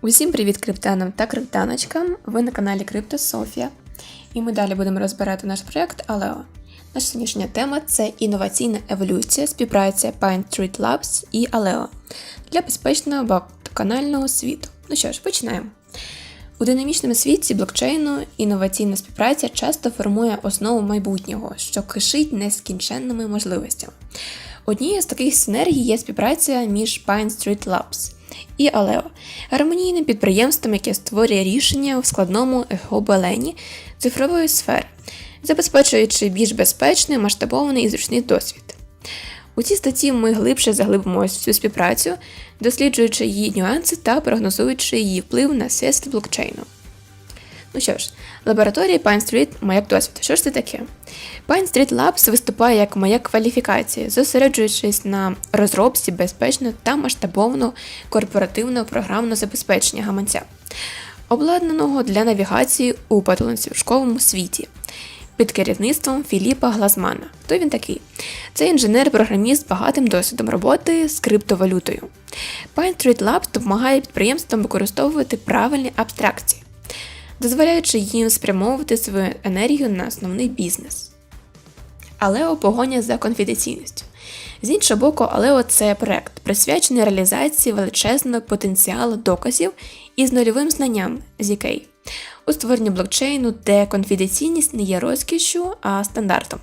Усім привіт криптанам та криптаночкам! Ви на каналі Криптософія. І ми далі будемо розбирати наш проєкт Aleo. Наша сьогоднішня тема це інноваційна еволюція, співпраця Pine Street Labs і Aleo для безпечного багатоканального світу. Ну що ж, починаємо. У динамічному світі блокчейну інноваційна співпраця часто формує основу майбутнього, що кишить нескінченними можливостями. Однією з таких синергій є співпраця між Pine Street Labs і Aleo, гармонійним підприємством, яке створює рішення в складному гобелені цифрової сфери, забезпечуючи більш безпечний, масштабований і зручний досвід. У цій статті ми глибше заглибимося в цю співпрацю, досліджуючи її нюанси та прогнозуючи її вплив на світ блокчейну. Ну що ж, лабораторія Pine Street маяк досвіду. Що ж це таке? Pine Street Labs виступає як маяк кваліфікації, зосереджуючись на розробці безпечного та масштабованого корпоративного програмного забезпечення гаманця, обладнаного для навігації у патологічному світі. Під керівництвом Філіпа Глазмана. Хто він такий? Це інженер-програміст з багатим досвідом роботи з криптовалютою. Pine Street Labs допомагає підприємствам використовувати правильні абстракції, дозволяючи їм спрямовувати свою енергію на основний бізнес. Алео погоня за конфіденційністю. З іншого боку, Алео це проект, присвячений реалізації величезного потенціалу доказів із нульовим знанням ZK у створенні блокчейну, де конфіденційність не є розкішю, а стандартом.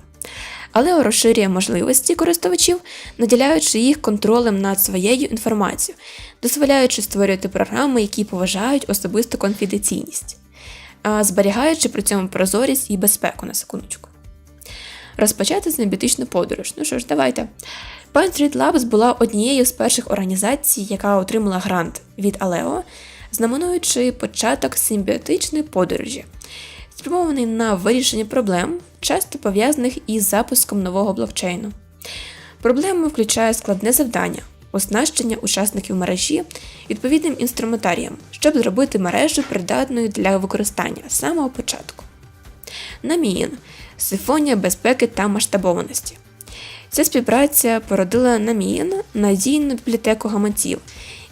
Алео розширює можливості користувачів, наділяючи їх контролем над своєю інформацією, дозволяючи створювати програми, які поважають особисту конфіденційність, зберігаючи при цьому прозорість і безпеку на секундочку. Розпочати симбіотичну подорож. Ну що ж, давайте. Pine Street Labs була однією з перших організацій, яка отримала грант від Алео, знаменуючи початок симбіотичної подорожі, спрямований на вирішення проблем, часто пов'язаних із запуском нового блокчейну. Проблема включає складне завдання, оснащення учасників мережі відповідним інструментарієм, щоб зробити мережу придатною для використання з самого початку. Наміїн сифонія безпеки та масштабованості. Ця співпраця породила Наміїн надійну бібліотеку гаманців,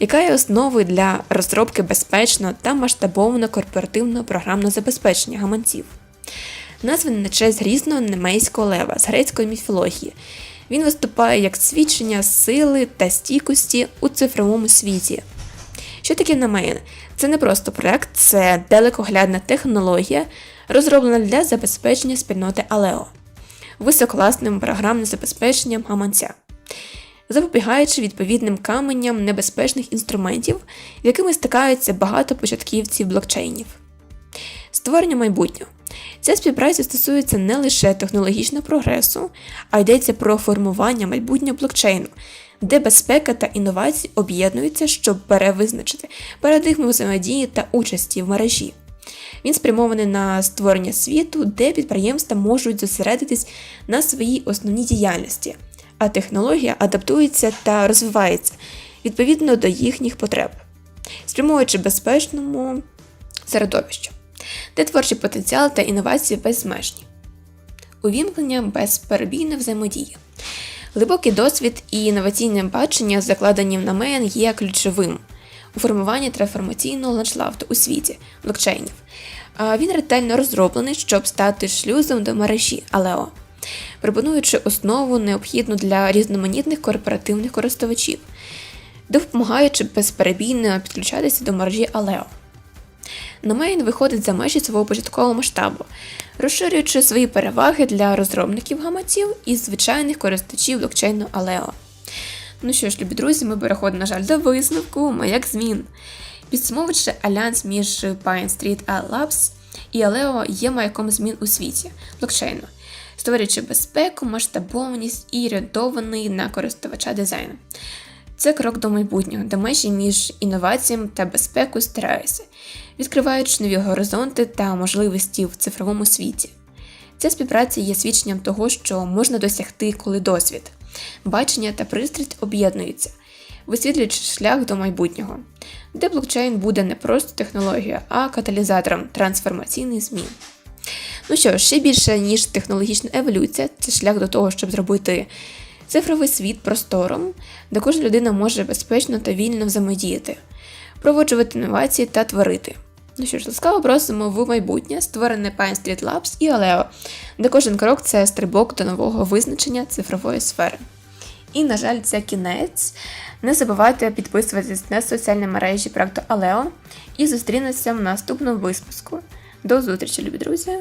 яка є основою для розробки безпечного та масштабованого корпоративного програмного забезпечення гаманців. Названий на честь грізного немейського лева з грецької міфології. Він виступає як свідчення сили та стійкості у цифровому світі. Що таке Намейн? Це не просто проект, це далекоглядна технологія, розроблена для забезпечення спільноти Алео висококласним програмним забезпеченням гаманця, запобігаючи відповідним каменням небезпечних інструментів, якими стикаються багато початківців блокчейнів. Створення майбутнього. Ця співпраця стосується не лише технологічного прогресу, а йдеться про формування майбутнього блокчейну, де безпека та інновації об'єднуються, щоб перевизначити парадигму взаємодії та участі в мережі. Він спрямований на створення світу, де підприємства можуть зосередитись на своїй основній діяльності, а технологія адаптується та розвивається відповідно до їхніх потреб, спрямуючи безпечному середовищу, де творчий потенціал та інновації безмежні, увімкнення безперебійної взаємодії. Глибокий досвід і інноваційне бачення, закладені в намен, є ключовим у формуванні трансформаційного ландшафту у світі блокчейнів. Він ретельно розроблений, щоб стати шлюзом до мережі Алео, пропонуючи основу необхідну для різноманітних корпоративних користувачів, допомагаючи безперебійно підключатися до мережі Алео. Намейн виходить за межі свого початкового масштабу, розширюючи свої переваги для розробників гаманців і звичайних користувачів блокчейну Алео. Ну що ж, любі друзі, ми переходимо, на жаль, до висновку маяк змін. Підсумовуючи альянс між Pine Street Labs і Aleo є маяком змін у світі блокчейну, створюючи безпеку, масштабованість і орієнтований на користувача дизайну. Це крок до майбутнього, де межі між інноваціями та безпекою стираються, відкриваючи нові горизонти та можливості в цифровому світі. Ця співпраця є свідченням того, що можна досягти, коли досвід, бачення та пристрасть об'єднуються, висвітлюючи шлях до майбутнього, де блокчейн буде не просто технологією, а каталізатором трансформаційних змін. Ну що, ще більше, ніж технологічна еволюція, це шлях до того, щоб зробити цифровий світ простором, де кожна людина може безпечно та вільно взаємодіяти, проводжувати інновації та творити. Ну що ж, ласкаво просимо в майбутнє, створене Pine Street Labs і Aleo, де кожен крок це стрибок до нового визначення цифрової сфери. І, на жаль, це кінець. Не забувайте підписуватись на соціальні мережі проекту Алео і зустрінемося в наступному випуску. До зустрічі, любі друзі!